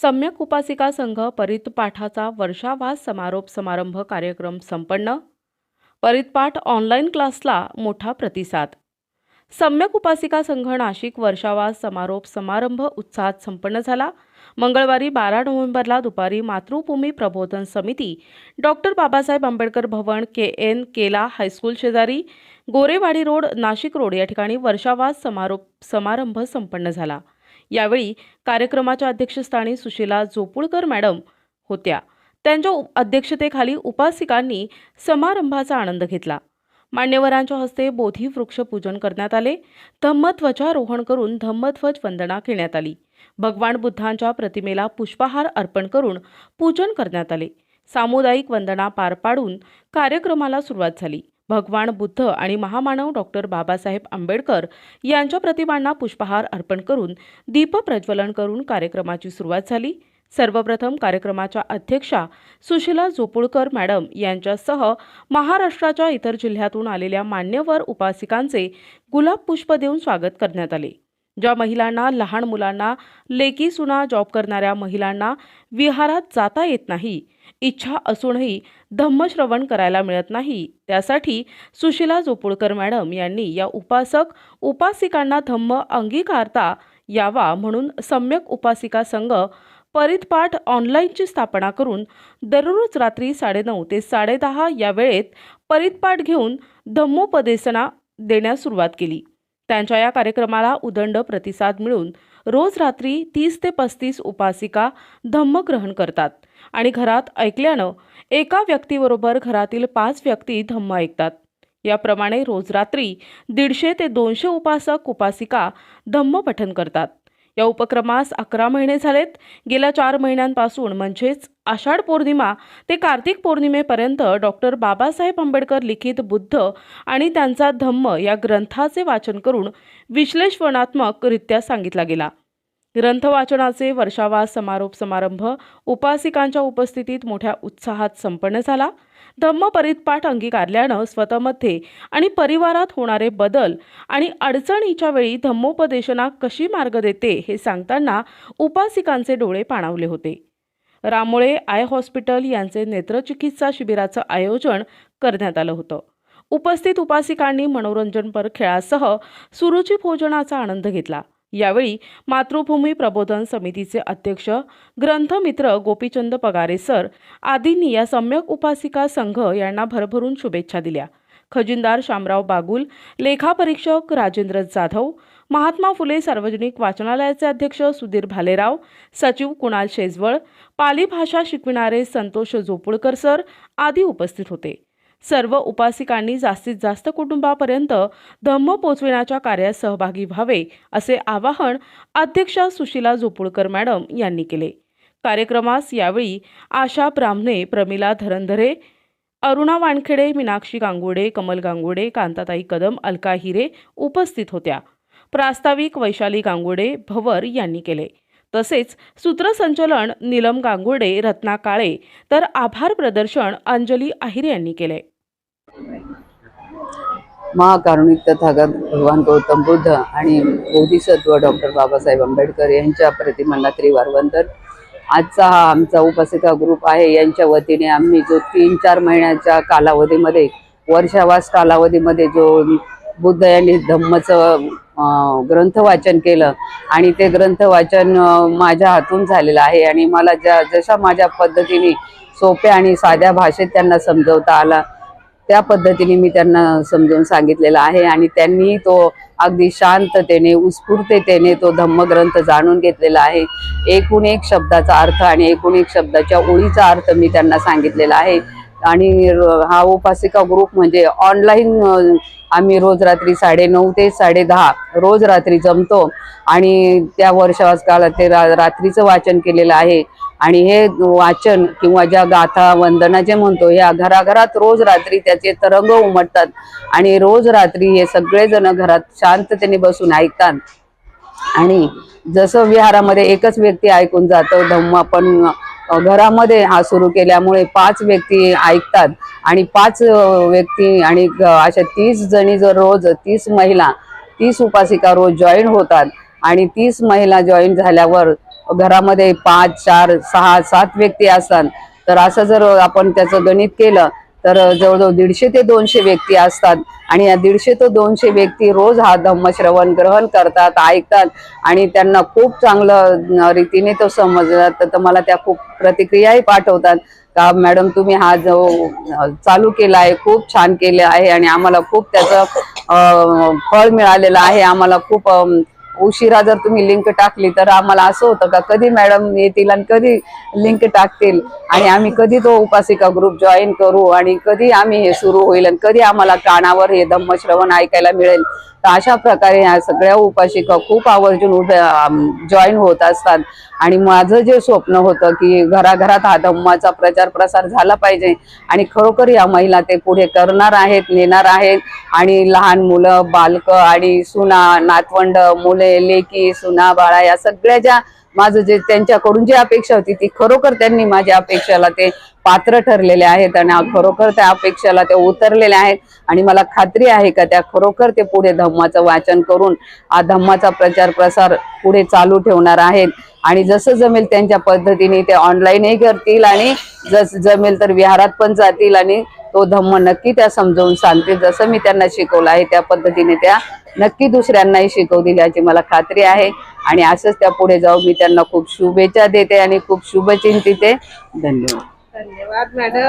सम्यक उपासिका संघ परितपाठाचा वर्षावास समारोप समारंभ कार्यक्रम संपन्न. परितपाठ ऑनलाईन क्लासला मोठा प्रतिसाद. सम्यक उपासिका संघ नाशिक वर्षावास समारोप समारंभ उत्साहात संपन्न झाला. मंगळवारी बारा नोव्हेंबरला दुपारी मातृभूमी प्रबोधन समिती doctor Babasaheb Ambedkar Bhavan K N Kela high school शेजारी गोरेवाडी रोड नाशिक रोड या ठिकाणी वर्षावास समारोप समारंभ संपन्न झाला. यावेळी कार्यक्रमाच्या अध्यक्षस्थानी सुशीला जोपुळकर मॅडम होत्या. त्यांच्या अध्यक्षतेखाली उपासिकांनी समारंभाचा आनंद घेतला. मान्यवरांच्या हस्ते बोधी वृक्ष पूजन करण्यात आले. धम्मध्वजारोहण करून धम्मध्वज वंदना घेण्यात आली. भगवान बुद्धांच्या प्रतिमेला पुष्पहार अर्पण करून पूजन करण्यात आले. सामुदायिक वंदना पार पाडून कार्यक्रमाला सुरुवात झाली. भगवान बुद्ध आणि महामानव डॉक्टर बाबासाहेब आंबेडकर यांच्या प्रतिमांना पुष्पहार अर्पण करून दीप प्रज्वलन करून कार्यक्रमाची सुरुवात झाली. सर्वप्रथम कार्यक्रमाच्या अध्यक्षा सुशीला जोपुळकर मॅडम यांच्यासह महाराष्ट्राच्या इतर जिल्ह्यातून आलेल्या मान्यवर उपासिकांचे गुलाब पुष्प देऊन स्वागत करण्यात आले. ज्या महिलांना लहान मुलांना लेकी सुना जॉब करणाऱ्या महिलांना विहारात जाता येत नाही. इच्छा असूनही धम्मश्रवण करायला मिळत नाही. त्यासाठी सुशीला जोपुळकर मॅडम यांनी या उपासक उपासिकांना धम्म अंगीकारता यावा म्हणून सम्यक उपासिका संघ परितपाठ ऑनलाईनची स्थापना करून दररोज रात्री साडेनऊ ते साडेदहा या वेळेत परितपाठ घेऊन धम्मोपदेशना देण्यास सुरुवात केली. त्यांच्या या कार्यक्रमाला उदंड प्रतिसाद मिळून रोज रात्री तीस ते पस्तीस उपासिका धम्म ग्रहण करतात. आणि घरात ऐकल्यानं एका व्यक्तीबरोबर घरातील पाच व्यक्ती धम्म ऐकतात. याप्रमाणे रोज रात्री दीडशे ते दोनशे उपासक उपासिका धम्म पठन करतात. या उपक्रमास अकरा महिने झालेत. गेल्या चार महिन्यांपासून म्हणजेच आषाढ पौर्णिमा ते कार्तिक पौर्णिमेपर्यंत डॉक्टर बाबासाहेब आंबेडकर लिखित बुद्ध आणि त्यांचा धम्म या ग्रंथाचे वाचन करून विश्लेषणात्मकरित्या सांगितला गेला. ग्रंथ वाचनाचे वर्षावास समारोप समारंभ उपासिकांच्या उपस्थितीत मोठ्या उत्साहात संपन्न झाला. धम्म परितपाठ अंगीकारल्यानं स्वतःमध्ये आणि परिवारात होणारे बदल आणि अडचणीच्या वेळी धम्मोपदेशना कशी मार्ग देते हे सांगताना उपासिकांचे डोळे पाणावले होते. रामोळे आय हॉस्पिटल यांचे नेत्रचिकित्सा शिबिराचं आयोजन करण्यात आलं होतं. उपस्थित उपासिकांनी मनोरंजनपर खेळासह सुरुची भोजनाचा आनंद घेतला. यावेळी मातृभूमी प्रबोधन समितीचे अध्यक्ष ग्रंथमित्र गोपीचंद पगारे सर आदींनी या सम्यक उपासिका संघ यांना भरभरून शुभेच्छा दिल्या. खजिनदार शामराव बागुल लेखापरीक्षक राजेंद्र जाधव महात्मा फुले सार्वजनिक वाचनालयाचे अध्यक्ष सुधीर भालेराव सचिव कुणाल शेजवळ पाली भाषा शिकविणारे संतोष जोपुळकर सर आदी उपस्थित होते. सर्व उपासिकांनी जास्तीत जास्त कुटुंबापर्यंत धम्म पोचविण्याच्या कार्यात सहभागी व्हावे असे आवाहन अध्यक्षा सुशीला जोपुळकर मॅडम यांनी केले. कार्यक्रमास यावेळी आशा ब्राह्मणे प्रमिला धरंधरे अरुणा वानखेडे मीनाक्षी गांगुडे कमल गांगुडे कांताताई कदम अलका हिरे उपस्थित होत्या. प्रास्ताविक वैशाली गांगुडे भवर यांनी केले. तसेच सूत्रसंचलन नीलम गांगुडे रत्ना काळे तर आभार प्रदर्शन अंजली आहिरे यांनी केले. महाकारुणिक तथागत भगवान गौतम बुद्ध आणि बोधिसत्व डॉक्टर बाबासाहेब आंबेडकर यांच्या प्रतिमांना त्रिवार वंदन आजचा हा आमचा उपासिका ग्रुप आहे. यांच्या वतीने आम्ही जो तीन चार महिन्याच्या कालावधीमध्ये वर्षावास कालावधीमध्ये जो बुद्ध यांनी धम्मचं ग्रंथ वाचन केलं आणि ते ग्रंथ वाचन माझ्या हातून झालेलं आहे आणि मला ज्या जशा माझ्या पद्धतीने सोप्या आणि साध्या भाषेत त्यांना समजवता आला त्या पद्धतीने मी त्यांना समजून सांगितलेलं आहे आणि त्यांनी तो अगदी शांततेने उत्स्फूर्ततेने तो धम्मग्रंथ जाणून घेतलेला आहे. एकूण एक शब्दाचा अर्थ आणि एकूण एक शब्दाच्या ओळीचा अर्थ मी त्यांना सांगितलेला आहे. आणि हा उपासिका ग्रुप म्हणजे ऑनलाईन आम्ही रोज रात्री साडे नऊ ते साडे दहा रोज रात्री जमतो. आणि त्या वर्षावास काळात ते रा रात्रीचं वाचन केलेलं आहे. आणि हे वाचन किंवा ज्या गाथा वंदना जे म्हणतो ह्या घराघरात रोज रात्री त्याचे तरंग उमटतात. आणि रोज रात्री हे सगळेजण घरात शांततेने बसून ऐकतात. आणि जसं विहारामध्ये एकच व्यक्ती ऐकून जातो धम्म पण घरामध्ये हा सुरू केल्यामुळे पाच व्यक्ती ऐकतात. आणि पाच व्यक्ती आणि अशा तीस जणी जर रोज तीस महिला तीस उपासिका रोज जॉईन होतात आणि तीस महिला जॉईन झाल्यावर घरामध्ये पाच चार सहा सात व्यक्ती असतात. तर असं जर आपण त्याचं गणित केलं तर जवळजवळ दीडशे ते दोनशे व्यक्ती असतात. आणि या दीडशे ते दोनशे व्यक्ती रोज हा धम्मश्रवण ग्रहण करतात ऐकतात. आणि त्यांना खूप चांगलं रीतीने तो समजतात. तर मला त्या खूप प्रतिक्रियाही पाठवतात. का मॅडम तुम्ही हा जो चालू केला आहे खूप छान केलं आहे. आणि आम्हाला खूप त्याचं फळ मिळालेलं आहे. आम्हाला खूप उशिरा जर तुम्ही लिंक टाकली तर आम्हाला असं होतं का कधी मॅडम येतील आणि कधी लिंक टाकतील? आणि आम्ही कधी तो उपासिका ग्रुप जॉईन करू आणि कधी आम्ही हे सुरू होईल आणि कधी आम्हाला कानावर हे धम्मश्रवण ऐकायला मिळेल? तर अशा प्रकारे ह्या सगळ्या उपासिका खूप आवर्जून उभ्या जॉईन होत असतात. आणि माझं जे स्वप्न होतं की घराघरात हा धम्माचा प्रचार प्रसार झाला पाहिजे आणि खरोखर या महिला ते पुढे करणार आहेत नेणार आहेत. आणि लहान मुलं बालक आणि सुना नातवंड मुले लेकी सुना बाळा या सगळ्या ज्या माझं जे त्यांच्याकडून जी अपेक्षा होती ती खरोखर त्यांनी माझ्या अपेक्षाला ते पात्र ठरलेले आहेत आणि खरोखर त्या अपेक्षाला ते उतरलेले आहेत. आणि मला खात्री आहे का त्या खरोखर ते पुढे धम्माचं वाचन करून हा धम्माचा प्रचार प्रसार पुढे चालू ठेवणार आहेत. आणि जसं जमेल त्यांच्या पद्धतीने ते ऑनलाईनही करतील आणि जस जमेल तर विहारात पण जातील आणि तो धम्म नक्की त्या समजवून सांगतील. जसं मी त्यांना शिकवलं आहे त्या पद्धतीने त्या नक्की दुसऱ्यांनाही शिकवतील याची मला खात्री आहे. आणि असंच त्या पुढे जाऊ मी त्यांना खूप शुभेच्छा देते आणि खूप शुभचिंतिते. धन्यवाद. धन्यवाद मॅडम.